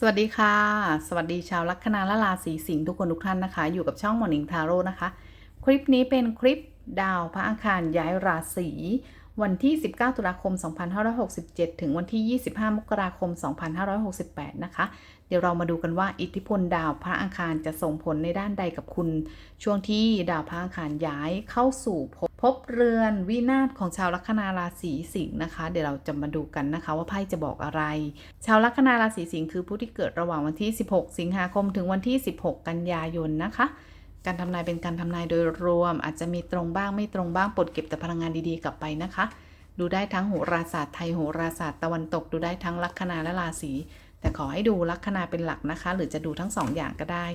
สวัสดีค่ะ สวัสดีชาวลัคนาและราศีสิงห์ทุกคนทุกท่านนะคะ อยู่กับช่อง Morning Tarot นะคะ คลิปนี้เป็นคลิปดาวพระอังคารย้ายราศีวันที่ 19 ตุลาคม 2567 ถึงวันที่ 25 มกราคม 2568 นะคะ เดี๋ยวเรามาดูกันว่าอิทธิพลดาวพระอังคารจะส่งผลในด้านใดกับคุณ ช่วงที่ดาวพระอังคารย้ายเข้าสู่ภพภพเรือนวินาศของชาวลัคนาราศีสิงห์นะคะ เดี๋ยวเราจะมาดูกันนะคะว่าไพ่จะบอกอะไร ชาวลัคนาราศีสิงห์คือผู้ที่เกิดระหว่างวันที่ 16 สิงหาคมถึงวันที่ 16 กันยายนนะคะ การทำนายเป็นการทำนายโดยรวม อาจจะมีตรงบ้างไม่ตรงบ้างปลดเก็บแต่พลังงานดีๆกลับไปนะคะ ดูได้ทั้งโหราศาสตร์ไทยโหราศาสตร์ตะวันตก ดูได้ทั้งลัคนาและราศี แต่ขอให้ดูลัคนาเป็นหลักนะคะ หรือจะดูทั้งสองอย่างก็ได้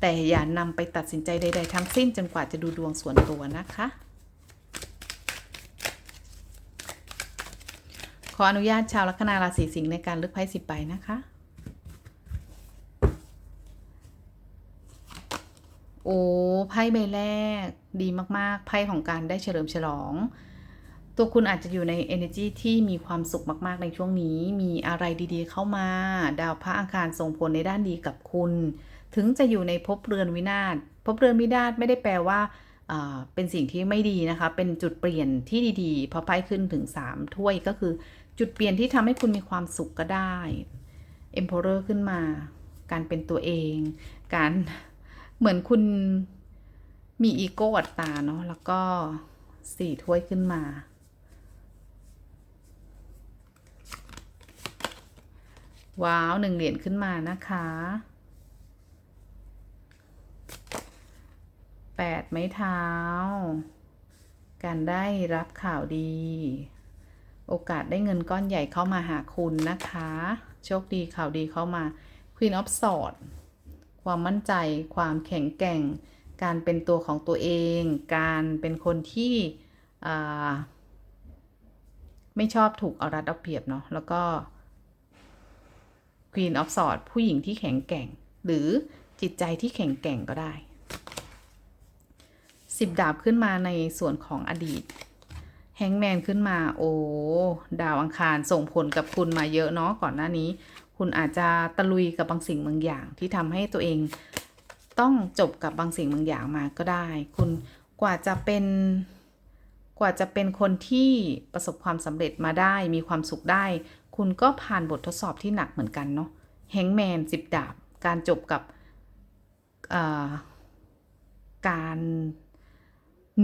แต่อย่านำไปตัดสินใจใด ๆ ทั้งสิ้นจนกว่าจะดูดวงส่วนตัวนะคะ ขออนุญาตชาวลัคนาราศีสิงห์ในการเลือกไพ่สิบใบนะคะโอ้ไพ่ใบแรกดีมากๆไพ่ของการได้เฉลิมฉลอง ตัวคุณอาจจะอยู่ใน energy ที่มีความสุขมาก ๆ ในช่วงนี้ มีอะไรดีๆ เข้ามา ดาวพระอังคารส่งผลในด้านดีกับคุณ ถึงจะอยู่ในภพเรือนวินาศภพเรือนวินาศไม่ได้แปลว่าเป็นสิ่งที่ไม่ดีนะคะ เป็นจุดเปลี่ยนที่ดีๆ พอไพ่ขึ้นถึง 3 ถ้วยก็คือ จุดเปลี่ยนที่ทำให้คุณมีความสุขก็ได้ Emperor ขึ้นมา การเป็นตัวเอง การเหมือนคุณมีอีโก้อัตตาเนาะแล้วก็สี่ถ้วยขึ้นมา ว้าวหนึ่งเหรียญขึ้นมานะคะแปดไม้เท้า การได้รับข่าวดี โอกาสได้เงินก้อนใหญ่เข้ามาหาคุณนะคะ โชคดีข่าวดีเข้ามา Queen of Swords ความมั่นใจ ความแข็งแกร่ง การเป็นตัวของตัวเอง การเป็นคนที่ไม่ชอบถูกเอารัดเอาเปรียบเนาะ แล้วก็ Queen of Swords ผู้หญิงที่แข็งแกร่ง หรือจิตใจที่แข็งแกร่งก็ได้สิบดาบขึ้นมาในส่วนของอดีตแฮงแมนขึ้นมา โอ้ ดาวอังคารส่งผลกับคุณมาเยอะเนาะก่อนหน้านี้ คุณอาจจะตะลุยกับบางสิ่งบางอย่าง ที่ทำให้ตัวเองต้องจบกับบางสิ่งบางอย่างมาก็ได้ คุณกว่าจะเป็นกว่าจะเป็นคนที่ประสบความสำเร็จมาได้ มีความสุขได้ คุณก็ผ่านบททดสอบที่หนักเหมือนกันเนาะแฮงแมนสิบดาบ การจบกับการ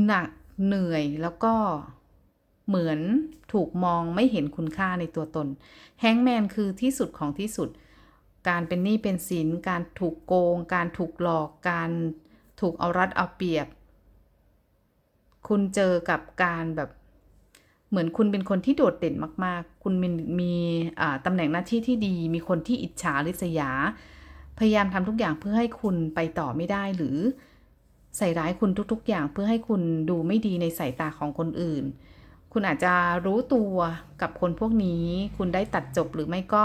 หนักเหนื่อยแล้วก็เหมือนถูกมองไม่เห็นคุณค่าในตัวตน แฮงแมนคือที่สุดของที่สุด การเป็นหนี้เป็นสิน การถูกโกง การถูกหลอก การถูกเอารัดเอาเปรียบ คุณเจอกับการแบบ เหมือนคุณเป็นคนที่โดดเด่นมาก ๆ คุณมีมีตำแหน่งหน้าที่ที่ดี มีคนที่อิจฉาริษยา พยายามทำทุกอย่างเพื่อให้คุณไปต่อไม่ได้หรือ ใส่ร้ายคุณทุก ๆ อย่างเพื่อให้คุณดูไม่ดีในสายตาของคนอื่น คุณอาจจะรู้ตัวกับคนพวกนี้ คุณได้ตัดจบหรือไม่ก็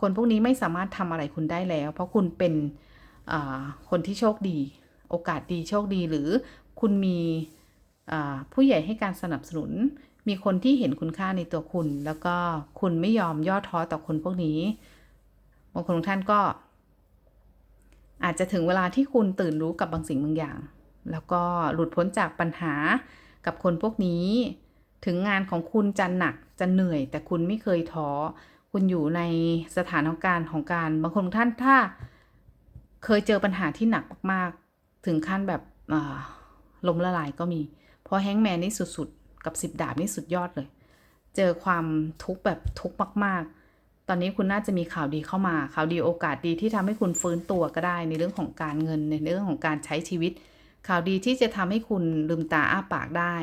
คนพวกนี้ไม่สามารถทำอะไรคุณได้แล้ว เพราะคุณเป็นคนที่โชคดี โอกาสดีโชคดีหรือคุณมีผู้ใหญ่ให้การสนับสนุน มีคนที่เห็นคุณค่าในตัวคุณ แล้วก็คุณไม่ยอมย่อท้อต่อคนพวกนี้บางคนงท่านก็ อาจจะถึงเวลาที่คุณตื่นรู้กับบางสิ่งบางอย่าง แล้วก็หลุดพ้นจากปัญหากับคนพวกนี้ ถึงงานของคุณจะหนักจะเหนื่อย แต่คุณไม่เคยท้อคุณอยู่ในสถานการณ์ของการบางคนงท่านถ้า เคยเจอปัญหาที่หนักมากๆถึงขั้นแบบล้มละลายก็มี เพราะแฮงก์แมนนี่สุด กับสิบดาบนี่สุดยอดเลย เจอความทุกข์แบบทุกข์มาก ๆ ตอนนี้คุณน่าจะมีข่าวดีเข้ามา ข่าวดีโอกาสดีที่ทำให้คุณฟื้นตัวก็ได้ ในเรื่องของการเงินในเรื่องของการใช้ชีวิต ข่าวดีที่จะทำให้คุณลืมตาอ้าปากได้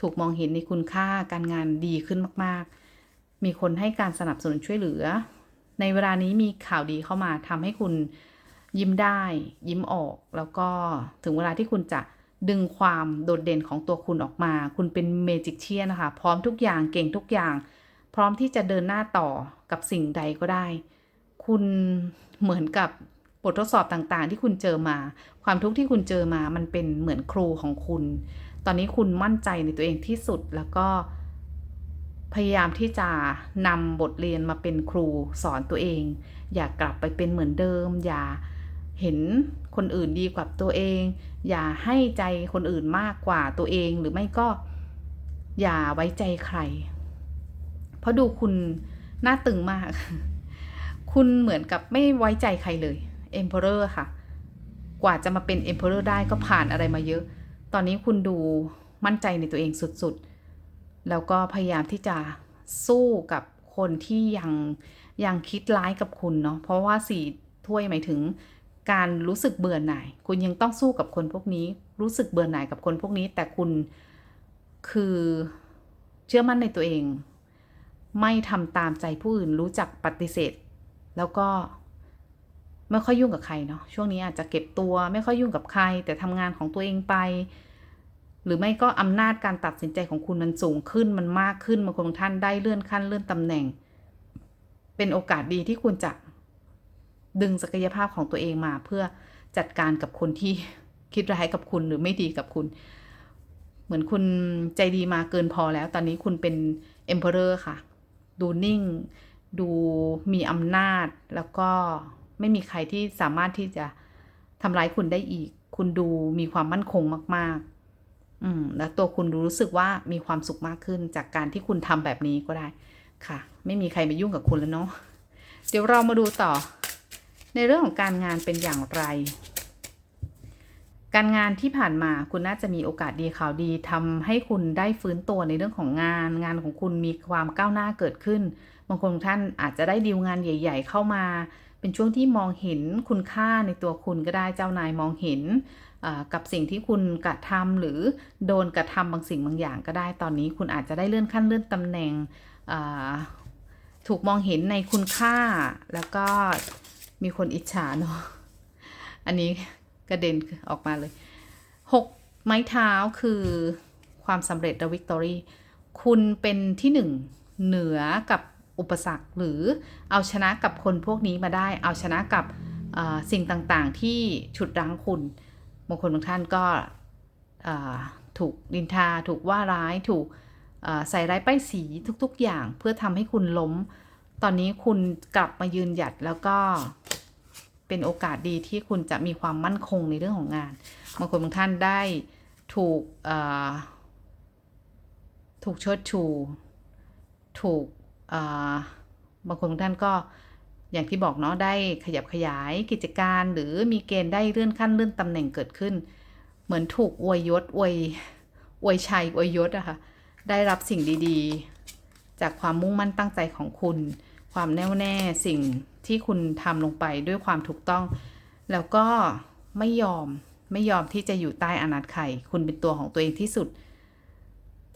ถูกมองเห็นในคุณค่าการงานดีขึ้นมาก ๆ มีคนให้การสนับสนุนช่วยเหลือ ในเวลานี้มีข่าวดีเข้ามาทำให้คุณยิ้มได้ ยิ้มออกแล้วก็ถึงเวลาที่คุณจะ ดึงความโดดเด่นของตัวคุณออกมา คุณเป็นเมจิกเชียนนะคะ พร้อมทุกอย่างเก่งทุกอย่าง พร้อมที่จะเดินหน้าต่อกับสิ่งใดก็ได้ คุณเหมือนกับบททดสอบต่างๆ ที่คุณเจอมา ความทุกข์ที่คุณเจอมา มันเป็นเหมือนครูของคุณ ตอนนี้คุณมั่นใจในตัวเองที่สุดแล้วก็ พยายามที่จะนำบทเรียนมาเป็นครูสอนตัวเอง อย่ากลับไปเป็นเหมือนเดิม อย่า เห็นคนอื่นดีกว่าตัวเอง อย่าให้ใจคนอื่นมากกว่าตัวเองหรือไม่ก็อย่าไว้ใจใคร เพราะดูคุณหน้าตึงมาก คุณเหมือนกับไม่ไว้ใจใครเลย Emperor ค่ะ กว่าจะมาเป็น Emperor ได้ก็ผ่านอะไรมาเยอะ ตอนนี้คุณดูมั่นใจในตัวเองสุดๆ แล้วก็พยายามที่จะสู้กับคนที่ยังยังคิดร้ายกับคุณเนาะ เพราะว่าสี่ถ้วยหมายถึง การรู้สึกเบื่อหน่าย คุณยังต้องสู้กับคนพวกนี้ รู้สึกเบื่อหน่ายกับคนพวกนี้ แต่คุณคือเชื่อมั่นในตัวเอง ไม่ทำตามใจผู้อื่นรู้จักปฏิเสธ แล้วก็ไม่ค่อยยุ่งกับใครเนาะช่วงนี้อาจจะเก็บตัวไม่ค่อยยุ่งกับใคร แต่ทำงานของตัวเองไป หรือไม่ก็อำนาจการตัดสินใจของคุณมันสูงขึ้นมันมากขึ้นบางคนท่านได้เลื่อนขั้นเลื่อนตำแหน่ง เป็นโอกาสดีที่คุณจะ ดึงศักยภาพของตัวเองมาเพื่อจัดการกับคนที่คิดร้ายกับคุณหรือไม่ดีกับคุณ เหมือนคุณใจดีมาเกินพอแล้ว ตอนนี้คุณเป็น Emperor ค่ะ ดูนิ่ง ดูมีอำนาจ แล้วก็ไม่มีใครที่สามารถที่จะทำร้ายคุณได้อีก คุณดูมีความมั่นคงมาก ๆ อืม แล้วตัวคุณรู้สึกว่ามีความสุขมากขึ้นจากการที่คุณทำแบบนี้ก็ได้ค่ะ ไม่มีใครมายุ่งกับคุณแล้วเนาะเดี๋ยวเรามาดูต่อ ในเรื่องของการงานเป็นอย่างไร การงานที่ผ่านมาคุณน่าจะมีโอกาสดีข่าวดีทำให้คุณได้ฟื้นตัวในเรื่องของงาน งานของคุณมีความก้าวหน้าเกิดขึ้นบางคนท่านอาจจะได้ดีลงานใหญ่ ๆ เข้ามา เป็นช่วงที่มองเห็นคุณค่าในตัวคุณก็ได้เจ้านายมองเห็นกับสิ่งที่คุณกระทำหรือโดนกระทำบางสิ่งบางอย่างก็ได้ตอนนี้ คุณอาจจะได้เลื่อนขั้นเลื่อนตำแหน่งถูกมองเห็นในคุณค่าแล้วก็ มีคนอิจฉาเนาะอันนี้กระเด็นออกมาเลยหกไม้เท้าคือความสำเร็จและวิกตอรี่คุณเป็นที่หนึ่งเหนือกับอุปสรรคหรือเอาชนะกับคนพวกนี้มาได้ เอาชนะกับสิ่งต่างๆที่ฉุดรั้งคุณบางคนบางท่านก็ถูกดินทา ถูกว่าร้ายถูกใส่ร้ายป้ายสีทุกๆอย่างเพื่อทำให้คุณล้ม ตอนนี้คุณกลับมายืนหยัดแล้วก็เป็นโอกาสดีที่คุณจะมีความมั่นคงในเรื่องของงานบางคนบางท่านได้ถูกถูกเชิดชู ถูกบางคนบางท่านก็อย่างที่บอกเนาะได้ขยับขยายกิจการ หรือมีเกณฑ์ได้เลื่อนขั้นเลื่อนตำแหน่งเกิดขึ้น เหมือนถูกอวยยศอวยอวยชัยอวยยศอะคะ่ะได้รับสิ่งดี ๆ จากความมุ่งมั่นตั้งใจของคุณ ความแน่วแน่สิ่งที่คุณทำลงไปด้วยความถูกต้อง แล้วก็ไม่ยอมไม่ยอมที่จะอยู่ใต้อนาจไข่คุณเป็นตัวของตัวเองที่สุด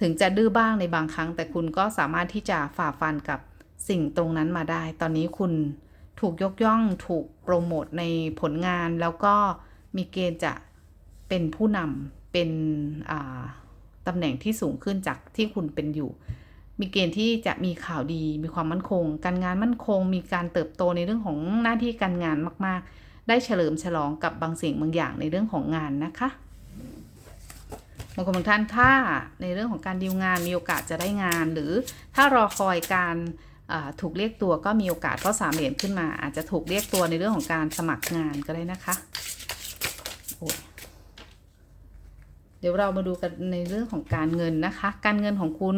ถึงจะดื้อบ้างในบางครั้ง แต่คุณก็สามารถที่จะฝ่าฟันกับสิ่งตรงนั้นมาได้ ตอนนี้คุณถูกยกย่องถูกโปรโมทในผลงาน แล้วก็มีเกณฑ์จะเป็นผู้นำเป็นตำแหน่งที่สูงขึ้นจากที่คุณเป็นอยู่ มีเกณฑ์ที่จะมีข่าวดี มีความมั่นคง การงานมั่นคง มีการเติบโตในเรื่องของหน้าที่การงานมาก ๆ ได้เฉลิมฉลองกับบางสิ่งบางอย่างในเรื่องของงานนะคะบางคนบางท่านถ้าในเรื่องของการดีลงานมีโอกาสจะได้งาน หรือถ้ารอคอยการถูกเรียกตัวก็มีโอกาสเพราะสามเหรียญขึ้นมา อาจจะถูกเรียกตัวในเรื่องของการสมัครงานก็ได้นะคะเดี๋ยวเรามาดูกันในเรื่องของการเงินนะคะ การเงินของคุณ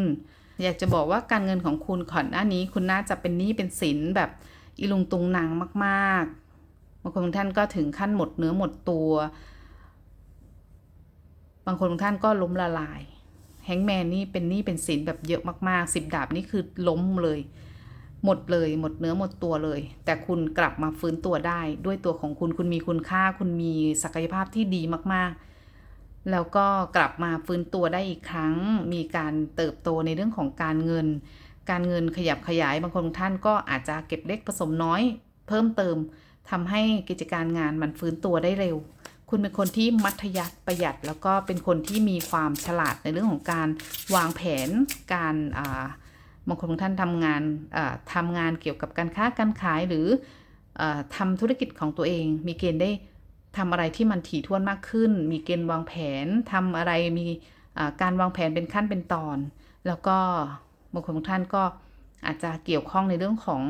อยากจะบอกว่าการเงินของคุณก่อนหน้านี้ คุณน่าจะเป็นหนี้เป็นสินแบบอีลุงตุงนางมากๆบางคนบางท่านก็ถึงขั้นหมดเนื้อหมดตัว บางคนบางท่านก็ล้มละลาย แฮงแมนนี่เป็นหนี้เป็นสินแบบเยอะมากๆสิบดาบนี่คือล้มเลย หมดเลยหมดเนื้อหมดตัวเลย แต่คุณกลับมาฟื้นตัวได้ด้วยตัวของคุณคุณมีคุณค่า คุณมีศักยภาพที่ดีมากๆ แล้วก็กลับมาฟื้นตัวได้อีกครั้ง มีการเติบโตในเรื่องของการเงิน การเงินขยับขยายบางคนท่านก็อาจจะเก็บเล็กผสมน้อย เพิ่มเติมทำให้กิจการงานมันฟื้นตัวได้เร็ว คุณเป็นคนที่มัธยัติประหยัด แล้วก็เป็นคนที่มีความฉลาดในเรื่องของการวางแผนการาบางคนท่านทำงานทำงานเกี่ยวกับการค้าการขายหรืออทำธุรกิจของตัวเอง มีเกณฑ์ได้ ทำอะไรที่มันถี่ถ้วนมากขึ้น มีเกณฑ์วางแผนทำอะไรมีการวางแผนเป็นขั้นเป็นตอน แล้วก็บางคนบางท่านก็อาจจะเกี่ยวข้องในเรื่องของ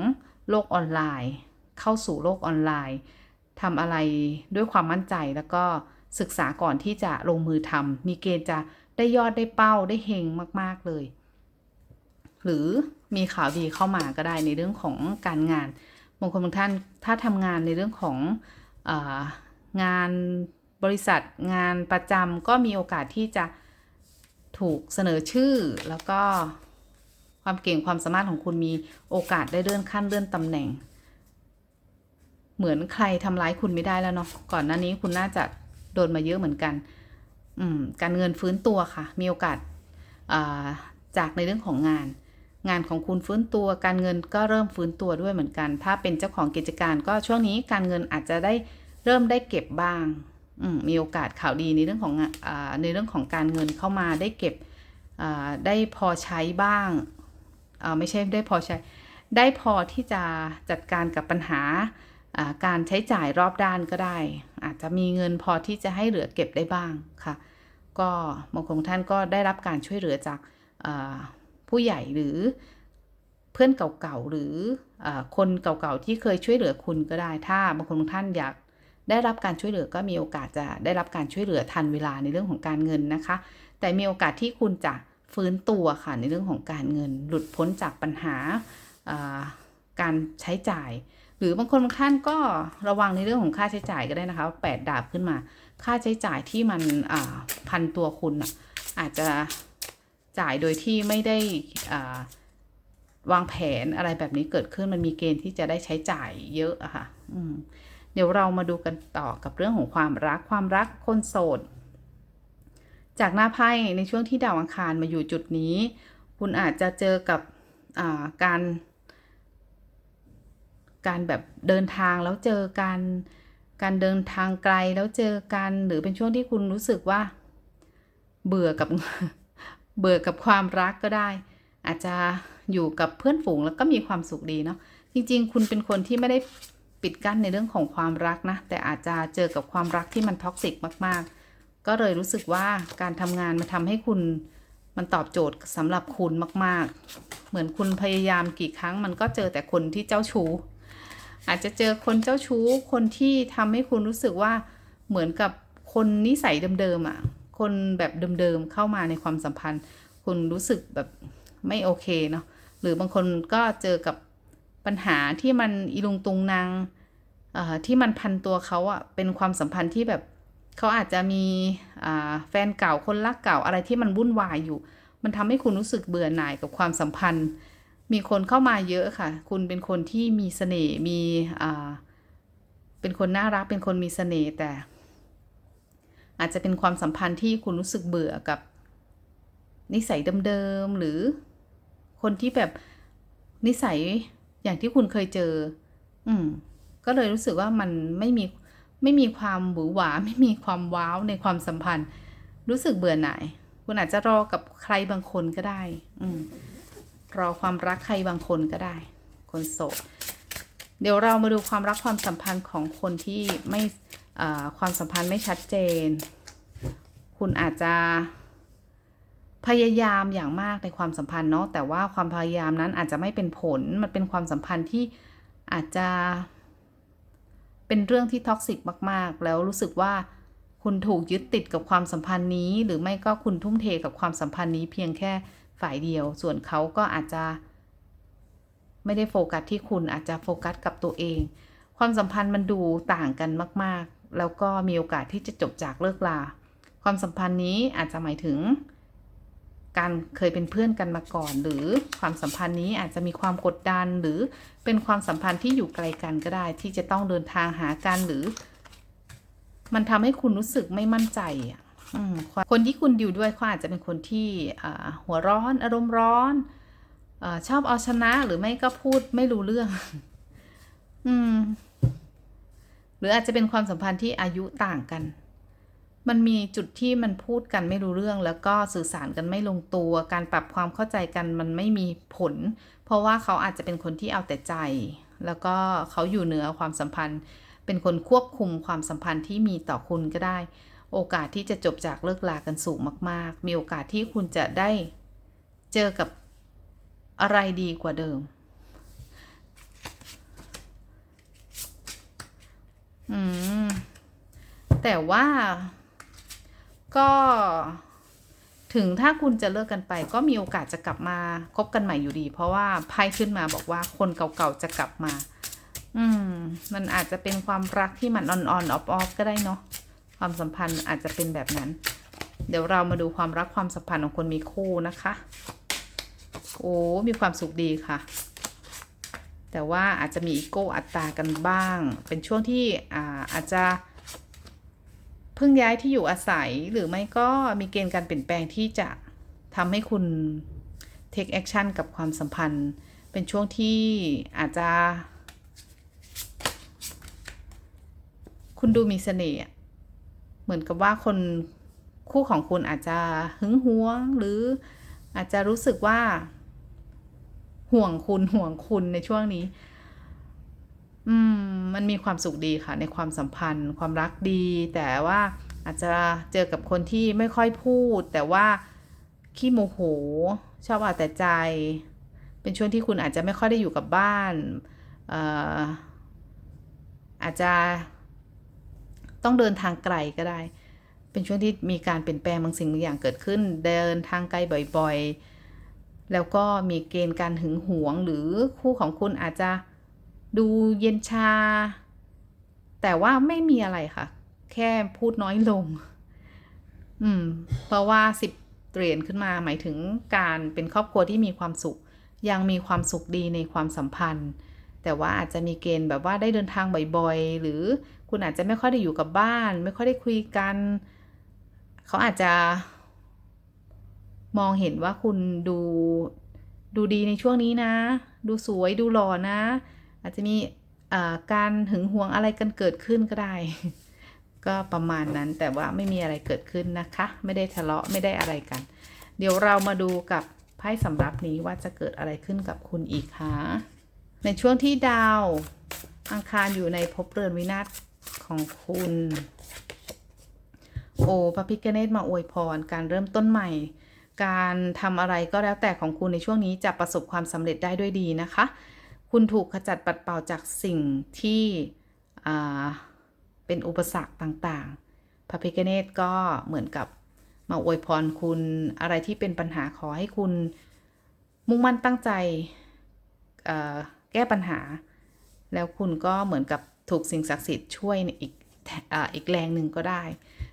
โลกออนไลน์ เข้าสู่โลกออนไลน์ทำอะไรด้วยความมั่นใจแล้วก็ศึกษาก่อนที่จะลงมือทำมีเกณฑ์จะได้ยอดได้เป้าได้เฮงมาก ๆ เลย หรือมีข่าวดีเข้ามาก็ได้ในเรื่องของการงานบางคนบางท่านถ้าทำงานในเรื่องของอ งานบริษัทงานประจำก็มีโอกาสที่จะถูกเสนอชื่อ แล้วก็ความเก่งความสามารถของคุณมีโอกาสได้เลื่อนขั้นเลื่อนตำแหน่ง เหมือนใครทำร้ายคุณไม่ได้แล้วเนาะก่อนหน้านี้คุณน่าจะโดนมาเยอะเหมือนกัน อืมการเงินฟื้นตัวค่ะ มีโอกาสาจากในเรื่องของงาน งานของคุณฟื้นตัว การเงินก็เริ่มฟื้นตัวด้วยเหมือนกัน ถ้าเป็นเจ้าของกิจการก็ช่วงนี้การเงินอาจจะได้ เริ่มได้เก็บบ้างมีโอกาสข่าวดีในเรื่องของอในเรื่องของการเงินเข้ามาได้เก็บได้พอใช้บ้างไม่ใช่ได้พอใช้ ได้พอที่จะจัดการกับปัญหาการใช้จ่ายรอบด้านก็ได้ อาจจะมีเงินพอที่จะให้เหลือเก็บได้บ้างค่ะ ก็บางคนท่านก็ได้รับการช่วยเหลือจากผู้ใหญ่หรือเพื่อนเก่าๆหรืออคนเก่าๆที่เคยช่วยเหลือคุณก็ได้ ถ้าบางคนบางท่านอยาก ได้รับการช่วยเหลือก็มีโอกาสจะได้รับการช่วยเหลือทันเวลาในเรื่องของการเงินนะคะ แต่มีโอกาสที่คุณจะฟื้นตัวค่ะในเรื่องของการเงิน หลุดพ้นจากปัญหาการใช้จ่าย หรือบางคนบางท่านก็ระวังในเรื่องของค่าใช้จ่ายก็ได้นะคะแปดดาบขึ้นมา ค่าใช้จ่ายที่มันพันตัวคุณอาจจะจ่ายโดยที่ไม่ได้วางแผนอะไรแบบนี้เกิดขึ้นมันมีเกณฑ์ที่จะได้ใช้จ่ายเยอะอะค่ะ เดี๋ยวเรามาดูกันต่อกับเรื่องของความรักความรักคนโสด จากหน้าไพ่ในช่วงที่ดาวอังคารมาอยู่จุดนี้ คุณอาจจะเจอกับการ การแบบเดินทางแล้วเจอกันการเดินทางไกลแล้วเจอกันหรือเป็นช่วงที่คุณรู้สึกว่า เบื่อกับเบื่อกับความรักก็ได้ อาจจะอยู่กับเพื่อนฝูงแล้วก็มีความสุขดีเนาะจริง ๆ คุณเป็นคนที่ไม่ได้ ปิดกั้นในเรื่องของความรักนะ แต่อาจจะเจอกับความรักที่มันท็อกซิกมาก ๆ ก็เลยรู้สึกว่าการทำงานมาทำให้คุณมันตอบโจทย์สำหรับคุณมาก ๆ เหมือนคุณพยายามกี่ครั้ง มันก็เจอแต่คนที่เจ้าชู้ อาจจะเจอคนเจ้าชู้ คนที่ทำให้คุณรู้สึกว่าเหมือนกับคนนิสัยเดิมๆอะ่ะ คนแบบเดิมๆเข้ามาในความสัมพันธ์ คุณรู้สึกแบบไม่โอเคเนาะ หรือบางคนก็เจอกับ ปัญหาที่มันอีลุงตุงนางที่มันพันตัวเขาอะเป็นความสัมพันธ์ที่แบบเขาอาจจะมีแฟนเก่าคนรักเก่าอะไรที่มันวุ่นวายอยู่ มันทำให้คุณรู้สึกเบื่อหน่ายกับความสัมพันธ์ มีคนเข้ามาเยอะค่ะ คุณเป็นคนที่มีเสน่ห์มีเป็นคนน่ารักเป็นคนมีเสน่ห์แต่ อาจจะเป็นความสัมพันธ์ที่คุณรู้สึกเบื่อกับ นิสัยเดิมๆหรือคนที่แบบนิสัย อย่างที่คุณเคยเจอ อืม ก็เลยรู้สึกว่ามันไม่มีไม่มีความหวือหวา ไม่มีความว้าวในความสัมพันธ์ รู้สึกเบื่อหน่าย คุณอาจจะรอกับใครบางคนก็ได้ อืม รอความรักใครบางคนก็ได้ คนโสด เดี๋ยวเรามาดูความรักความสัมพันธ์ของคนที่ไม่ความสัมพันธ์ไม่ชัดเจน คุณอาจจะ พยายามอย่างมากในความสัมพันธ์เนาะแต่ว่าความพยายามนั้นอาจจะไม่เป็นผลมันเป็นความสัมพันธ์ที่อาจจะเป็นเรื่องที่ท็อกซิกมาก ๆ แล้วรู้สึกว่าคุณถูกยึดติดกับความสัมพันธ์นี้ หรือไม่ก็คุณทุ่มเทกับความสัมพันธ์นี้เพียงแค่ฝ่ายเดียว ส่วนเขาก็อาจจะ ไม่ได้โฟกัสที่คุณอาจจะโฟกัสกับตัวเอง ความสัมพันธ์มันดูต่างกันมาก ๆ แล้วก็มีโอกาสที่จะจบจากเลิกลา ความสัมพันธ์นี้อาจจะหมายถึง การเคยเป็นเพื่อนกันมาก่อน หรือความสัมพันธ์นี้อาจจะมีความกดดัน หรือเป็นความสัมพันธ์ที่อยู่ไกลกันก็ได้ ที่จะต้องเดินทางหากันหรือ มันทำให้คุณรู้สึกไม่มั่นใจอะคนที่คุณอยู่ด้วยเขาอาจจะเป็นคนที่หัวร้อนอารมณ์ร้อนอชอบเอาชนะหรือไม่ก็พูดไม่รู้เรื่อง อืม หรืออาจจะเป็นความสัมพันธ์ที่อายุต่างกัน มันมีจุดที่มันพูดกันไม่รู้เรื่อง แล้วก็สื่อสารกันไม่ลงตัว การปรับความเข้าใจกันมันไม่มีผล เพราะว่าเขาอาจจะเป็นคนที่เอาแต่ใจ แล้วก็เขาอยู่เหนือความสัมพันธ์ เป็นคนควบคุมความสัมพันธ์ที่มีต่อคุณก็ได้ โอกาสที่จะจบจากเลิกลากันสูงมาก ๆ มีโอกาสที่คุณจะได้เจอกับอะไรดีกว่าเดิม อืม แต่ว่า ก็ถึงถ้าคุณจะเลิกกันไป ก็มีโอกาสจะกลับมาคบกันใหม่อยู่ดี เพราะว่าไพ่ขึ้นมาบอกว่าคนเก่าๆจะกลับมา อืม มันอาจจะเป็นความรักที่มันออนออนออฟออฟก็ได้เนาะความสัมพันธ์อาจจะเป็นแบบนั้น เดี๋ยวเรามาดูความรักความสัมพันธ์ของคนมีคู่นะคะ โอ้มีความสุขดีค่ะ แต่ว่าอาจจะมีอีโก้อัตรากันบ้าง เป็นช่วงที่อ่าอาจจะ พิ่งย้ายที่อยู่อาศัยหรือไม่ก็มีเกณฑ์การเปลี่ยนแปลงที่จะทำให้คุณ take action กับความสัมพันธ์ เป็นช่วงที่อาจจะ คุณดูมีเสน่ห์เหมือนกับว่าคนคู่ของคุณอาจจะหึงหวง หรืออาจจะรู้สึกว่า ห่วงคุณห่วงคุณในช่วงนี้ อืมมันมีความสุขดีค่ะในความสัมพันธ์ ความรักดี แต่ว่าอาจจะเจอกับคนที่ไม่ค่อยพูด แต่ว่าขี้โมโหชอบเอาแต่ใจ เป็นช่วงที่คุณอาจจะไม่ค่อยได้อยู่กับบ้านอออาจจะต้องเดินทางไกลก็ได้ เป็นช่วงที่มีการเปลี่ยนแปลงบางสิ่งบางอย่างเกิดขึ้น เดินทางไกลบ่อยๆ แล้วก็มีเกณฑ์การหึงหวงหรือคู่ของคุณอาจจะ ดูเย็นชา แต่ว่าไม่มีอะไรค่ะ แค่พูดน้อยลง อืม เพราะว่าสิบเหรียญขึ้นมาหมายถึงการเป็นครอบครัวที่มีความสุข ยังมีความสุขดีในความสัมพันธ์ แต่ว่าอาจจะมีเกณฑ์แบบว่าได้เดินทางบ่อยๆ หรือคุณอาจจะไม่ค่อยได้อยู่กับบ้าน ไม่ค่อยได้คุยกัน เขาอาจจะ มองเห็นว่าคุณดูดูดีในช่วงนี้นะ ดูสวยดูหล่อนะ อาจจะมีการหึงหวงอะไรกันเกิดขึ้นก็ได้ ก็ประมาณนั้นแต่ว่าไม่มีอะไรเกิดขึ้นนะคะ ไม่ได้ทะเลาะไม่ได้อะไรกัน เดี๋ยวเรามาดูกับไพ่สำรับนี้ว่าจะเกิดอะไรขึ้นกับคุณอีกคะในช่วงที่ดาวอังคารอยู่ในภพเรือนวินาศของคุณ โอ้พระพิกเนตมาอวยพร การเริ่มต้นใหม่ การทำอะไรก็แล้วแต่ของคุณในช่วงนี้จะประสบความสำเร็จได้ด้วยดีนะคะ คุณถูกขจัดปัดเป่าจากสิ่งที่เป็นอุปสรรคต่างๆ พระพิกเนตก็เหมือนกับมาอวยพรคุณอะไรที่เป็นปัญหาขอให้คุณมุ่งมั่นตั้งใจแก้ปัญหา แล้วคุณก็เหมือนกับถูกสิ่งศักดิ์สิทธิ์ช่วยอีกออีกแรงหนึ่งก็ได้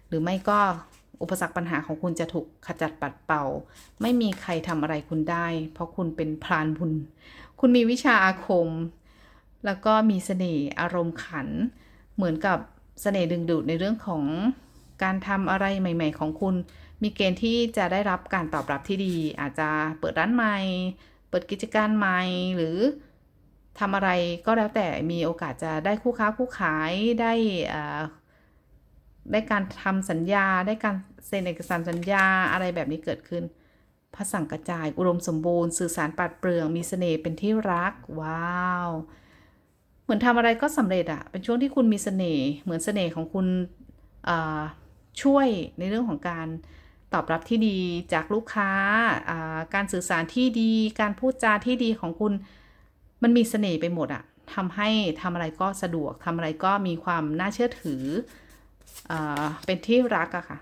หรือไม่ก็อุปสรรคปัญหาของคุณจะถูกขจัดปัดเป่า ไม่มีใครทำอะไรคุณได้ เพราะคุณเป็นพรานบุญ คุณมีวิชาอาคม แล้วก็มีเสน่ห์อารมณ์ขัน เหมือนกับเสน่ห์ดึงดูดในเรื่องของการทำอะไรใหม่ ๆ ของคุณ มีเกณฑ์ที่จะได้รับการตอบรับที่ดี อาจจะเปิดร้านใหม่ เปิดกิจการใหม่ หรือทำอะไรก็แล้วแต่มีโอกาสจะได้คู่ค้าคู่ขายได้ได้การทำสัญญา ได้การเซ็นเอกสารสัญญาอะไรแบบนี้เกิดขึ้น พระสังกระจายอุดมสมบูรณ์สื่อสารปราดเปรื่องมีเสน่ห์เป็นที่รัก ว้าว เหมือนทำอะไรก็สำเร็จอะเป็นช่วงที่คุณมีเสน่ห์เหมือนเสน่ห์ของคุณช่วยในเรื่องของการตอบรับที่ดีจากลูกค้า การสื่อสารที่ดี การพูดจาที่ดีของคุณ มันมีเสน่ห์ไปหมดอะทำให้ทำอะไรก็สะดวกทำอะไรก็มีความน่าเชื่อถืออเป็นที่รักอะค่ะ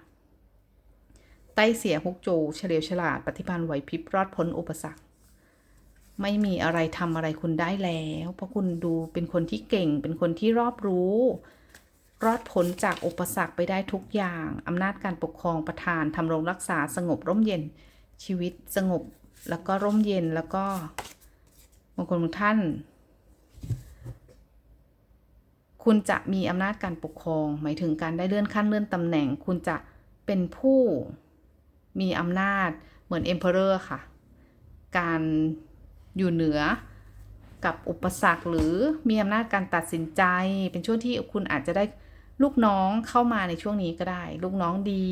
ไต้เสียฮุกโจเฉลียวฉลาดปฏิพันธ์ไหวพริบรอดพ้นอุปสรรค ไม่มีอะไรทำอะไรคุณได้แล้ว เพราะคุณดูเป็นคนที่เก่ง เป็นคนที่รอบรู้ รอดพ้นจากอุปสรรคไปได้ทุกอย่างอำนาจการปกครองประทานทำรงรักษาสงบร่มเย็นชีวิตสงบแล้วก็ร่มเย็นแล้วก็บางคนบางท่าน คุณจะมีอำนาจการปกครอง หมายถึงการได้เลื่อนขั้นเลื่อนตำแหน่ง คุณจะเป็นผู้ มีอำนาจเหมือน Emperor ค่ะ การอยู่เหนือกับอุปสรรคหรือมีอำนาจการตัดสินใจ เป็นช่วงที่คุณอาจจะได้ลูกน้องเข้ามาในช่วงนี้ก็ได้ ลูกน้องดี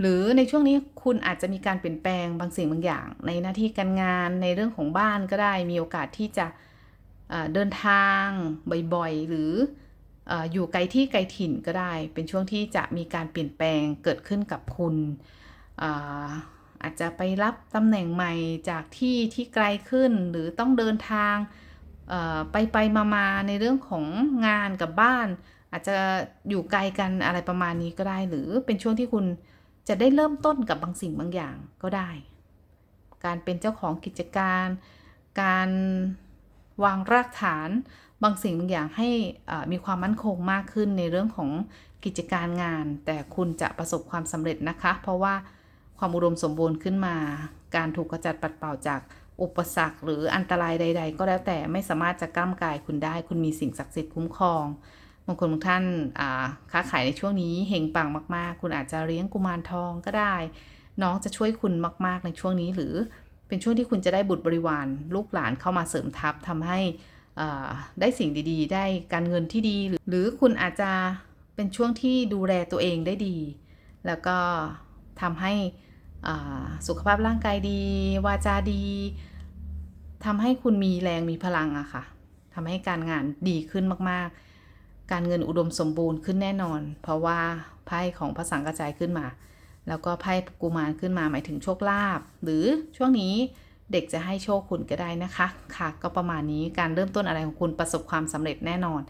หรือในช่วงนี้คุณอาจจะมีการเปลี่ยนแปลงบางสิ่งบางอย่าง ในหน้าที่การงานในเรื่องของบ้านก็ได้ มีโอกาสที่จะเดินทางบ่อยๆ หรืออยู่ไกลที่ไกลถิ่นก็ได้ เป็นช่วงที่จะมีการเปลี่ยนแปลงเกิดขึ้นกับคุณ อาอาจจะไปรับตำแหน่งใหม่จากที่ที่ไกลขึ้น หรือต้องเดินทางไปไปมามาในเรื่องของงานกับบ้าน อาจจะอยู่ไกลกันอะไรประมาณนี้ก็ได้ หรือเป็นช่วงที่คุณจะได้เริ่มต้นกับบางสิ่งบางอย่างก็ได้ การเป็นเจ้าของกิจการ การวางรากฐานบางสิ่งบางอย่างให้มีความมั่นคงมากขึ้นในเรื่องของกิจการงาน แต่คุณจะประสบความสำเร็จนะคะ เพราะว่า ความอุดมสมบูรณ์ขึ้นมา การถูกกระจัดปัดเป่าจากอุปสรรคหรืออันตรายใด ๆ ก็แล้วแต่ไม่สามารถจะกล้ำกายคุณได้ คุณมีสิ่งศักดิ์สิทธิ์คุ้มครองบางคนบางท่านค้าขายในช่วงนี้เฮงปังมากๆ คุณอาจจะเลี้ยงกุมารทองก็ได้ น้องจะช่วยคุณมาก ๆ ในช่วงนี้หรือเป็นช่วงที่คุณจะได้บุตรบริวารลูกหลานเข้ามาเสริมทัพทำให้ได้สิ่งดีๆ ได้การเงินที่ดีหรือหรือคุณอาจจะเป็นช่วงที่ดูแลตัวเองได้ดี แล้วก็ทำให้ สุขภาพร่างกายดี วาจาดีทำให้คุณมีแรงมีพลังอะค่ะทำให้การงานดีขึ้นมากๆ การเงินอุดมสมบูรณ์ขึ้นแน่นอน เพราะว่าไพ่ของพระสังกระจายขึ้นมา แล้วก็ไพ่กุมารขึ้นมาหมายถึงโชคลาภหรือช่วงนี้เด็กจะให้โชคคุณก็ได้นะคะ ค่ะ ก็ประมาณนี้การเริ่มต้นอะไรของคุณประสบความสำเร็จแน่นอน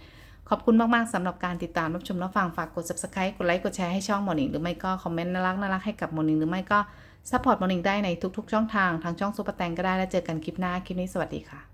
ขอบคุณมาก ๆสำหรับการติดตามรับชมรับฟังฝากกด subscribe กดไลค์กดแชร์ให้ช่องหมอนิงหรือไม่ก็คอมเมนต์น่ารักน่ารักให้กับหมอนิงหรือไม่ก็ซัพพอร์ตหมอนิงได้ในทุก ๆ ช่องทางทางช่องซุปเปอร์แตงก็ได้แล้วเจอกันคลิปหน้าคลิปนี้สวัสดีค่ะ